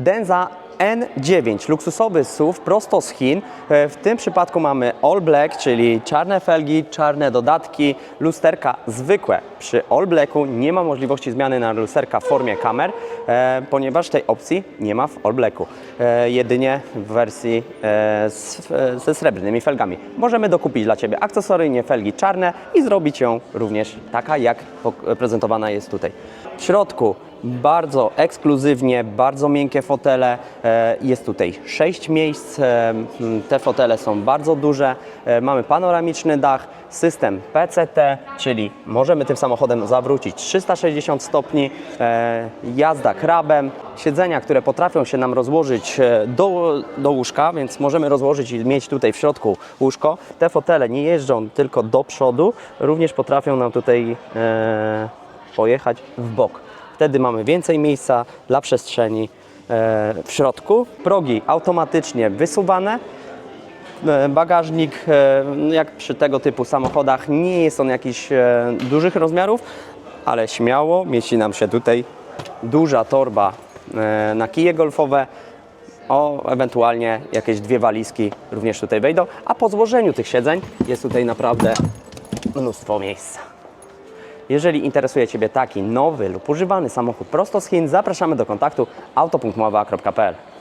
Denza N9, luksusowy SUV prosto z Chin. E, W tym przypadku mamy All Black, czyli czarne felgi, czarne dodatki, lusterka zwykłe. Przy All Blacku nie ma możliwości zmiany na lusterka w formie kamer, e, ponieważ tej opcji nie ma w All Blacku. E, jedynie w wersji ze srebrnymi felgami. Możemy dokupić dla Ciebie akcesoryjnie felgi czarne i zrobić ją również taka, jak prezentowana jest tutaj. W środku bardzo ekskluzywnie, bardzo miękkie fotele. E, Jest tutaj 6 miejsc. e, Te fotele są bardzo duże. E, Mamy panoramiczny dach, system PCT, czyli możemy tym samochodem zawrócić 360 stopni. Jazda krabem, siedzenia, które potrafią się nam rozłożyć do, do łóżka, więc możemy rozłożyć i mieć tutaj w środku łóżko. Te fotele nie jeżdżą tylko do przodu, również potrafią nam tutaj pojechać w bok. Wtedy mamy więcej miejsca dla przestrzeni e, w środku. Progi automatycznie wysuwane. E, Bagażnik, e, jak przy tego typu samochodach, nie jest on jakichś e, dużych rozmiarów, ale śmiało mieści nam się tutaj duża torba na kije golfowe. O, ewentualnie jakieś dwie walizki również tutaj wejdą, a po złożeniu tych siedzeń jest tutaj naprawdę mnóstwo miejsca. Jeżeli interesuje Ciebie taki nowy lub używany samochód prosto z Chin, zapraszamy do kontaktu auto.mowa.pl